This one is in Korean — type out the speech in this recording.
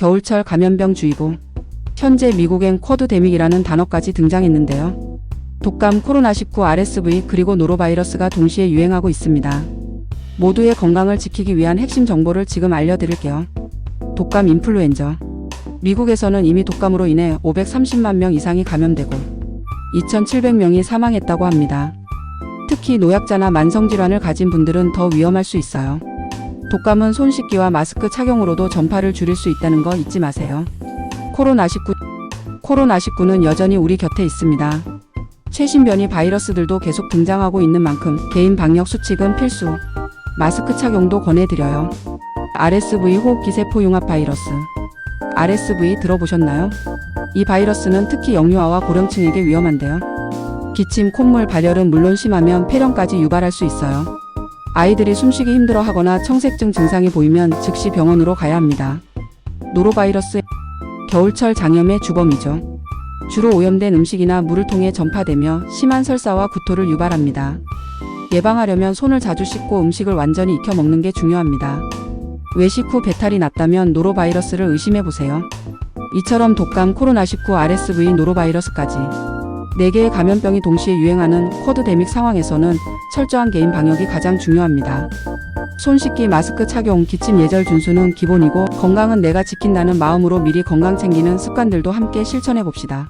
겨울철 감염병 주의보. 현재 미국엔 쿼드 데믹이라는 단어까지 등장했는데요. 독감, 코로나19, RSV 그리고 노로바이러스가 동시에 유행하고 있습니다. 모두의 건강을 지키기 위한 핵심 정보를 지금 알려드릴게요. 독감 인플루엔저. 미국에서는 이미 독감으로 인해 530만 명 이상이 감염되고 2,700명이 사망했다고 합니다. 특히 노약자나 만성질환을 가진 분들은 더 위험할 수 있어요. 독감은 손 씻기와 마스크 착용으로도 전파를 줄일 수 있다는 거 잊지 마세요. 코로나19 코로나19는 여전히 우리 곁에 있습니다. 최신 변이 바이러스들도 계속 등장하고 있는 만큼 개인 방역 수칙은 필수. 마스크 착용도 권해드려요. RSV 호흡기 세포 융합 바이러스. RSV 들어보셨나요? 이 바이러스는 특히 영유아와 고령층에게 위험한데요. 기침, 콧물, 발열은 물론 심하면 폐렴까지 유발할 수 있어요. 아이들이 숨쉬기 힘들어 하거나 청색증 증상이 보이면 즉시 병원으로 가야 합니다. 노로바이러스 겨울철 장염의 주범이죠. 주로 오염된 음식이나 물을 통해 전파되며 심한 설사와 구토를 유발합니다. 예방하려면 손을 자주 씻고 음식을 완전히 익혀 먹는 게 중요합니다. 외식 후 배탈이 났다면 노로바이러스를 의심해 보세요. 이처럼 독감, 코로나19, RSV, 노로바이러스까지 4개의 감염병이 동시에 유행하는 쿼드데믹 상황에서는 철저한 개인 방역이 가장 중요합니다. 손 씻기, 마스크 착용, 기침 예절 준수는 기본이고 건강은 내가 지킨다는 마음으로 미리 건강 챙기는 습관들도 함께 실천해 봅시다.